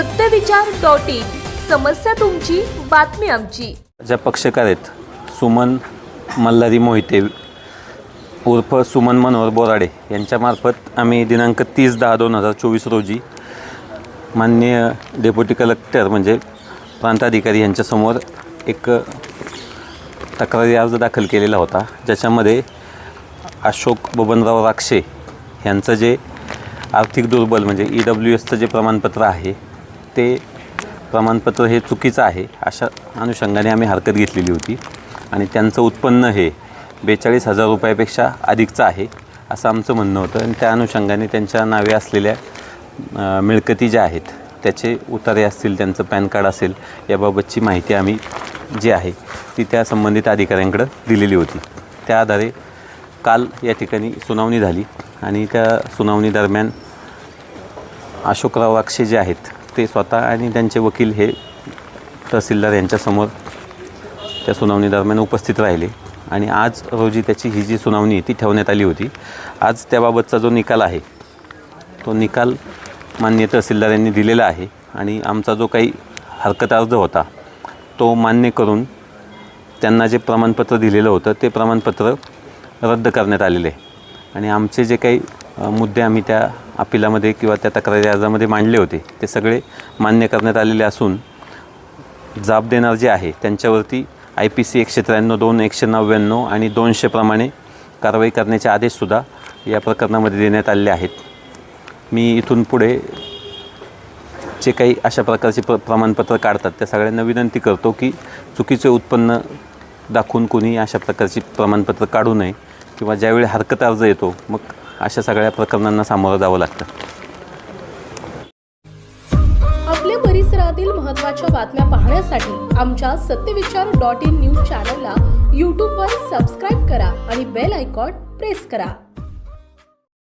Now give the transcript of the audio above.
सत्यविचार dot in. समस्या तुमची बातमी आमची. ज्या पक्षकार आहेत सुमन मल्हारी मोहिते उर्फ सुमन मनोहर बोराडे यांच्यामार्फत आम्ही दिनांक तीस दहा दोन हजार चोवीस रोजी माननीय डेप्युटी कलेक्टर म्हणजे प्रांताधिकारी यांच्यासमोर एक तक्रारी अर्ज दाखल केलेला होता. ज्याच्यामध्ये अशोक बबनराव राक्षे यांचं जे आर्थिक दुर्बल म्हणजे ई डब्ल्यू एसचं जे प्रमाणपत्र आहे ते प्रमाणपत्र हे चुकीचं आहे अशा अनुषंगाने आम्ही हरकत घेतलेली होती. आणि त्यांचं उत्पन्न हे बेचाळीस हजार रुपयापेक्षा अधिकचं आहे असं आमचं म्हणणं होतं. आणि त्या अनुषंगाने त्यांच्या नावे असलेल्या मिळकती ज्या आहेत त्याचे उतारे असतील त्यांचं पॅन कार्ड असेल याबाबतची माहिती आम्ही जी आहे ती त्या संबंधित अधिकाऱ्यांकडं दिलेली होती. त्या आधारे काल या ठिकाणी सुनावणी झाली. आणि त्या सुनावणी दरम्यान अशोकराव अक्षे जे आहेत ते स्वतः आणि त्यांचे वकील हे तहसीलदार यांच्यासमोर त्या सुनावणी दरम्यान उपस्थित राहिले. आणि आज रोजी त्याची ही जी सुनावणी आहे ती ठेवण्यात आली होती. आज त्याबाबतचा जो निकाल आहे तो निकाल मान्य तहसीलदार यांनी दिलेला आहे. आणि आमचा जो काही हरकत अर्ज होता तो मान्य करून त्यांना जे प्रमाणपत्र दिलेलं होतं ते प्रमाणपत्र रद्द करण्यात आलेले. आहे आणि आमचे जे काही मुद्दे आम्ही त्या अपिलामध्ये किंवा त्या तक्रारी अर्जामध्ये मांडले होते. ते सगळे मान्य करण्यात आलेले असून जाब देणार जे आहे त्यांच्यावरती आय पी सी एकशे त्र्याण्णव दोन एकशे नव्याण्णव आणि दोनशेप्रमाणे कारवाई करण्याचे आदेशसुद्धा या प्रकरणामध्ये देण्यात आलेले आहेत. मी इथून पुढे जे काही अशा प्रकारचे प्र प्रमाणपत्र काढतात त्या सगळ्यांना विनंती करतो की चुकीचे उत्पन्न दाखवून कोणी अशा प्रकारची प्रमाणपत्र काढू नये किंवा ज्यावेळी हरकत अर्ज येतो मग अशा सगळ्या प्रकरणांना सामोरं जावं लागतं. आपल्या परिसरातील महत्त्वाच्या बातम्या पाहण्यासाठी आमच्या सत्यविचार डॉट इन न्यूज चॅनलला यूट्यूबवर सबस्क्राईब करा आणि बेल आयकॉन प्रेस करा.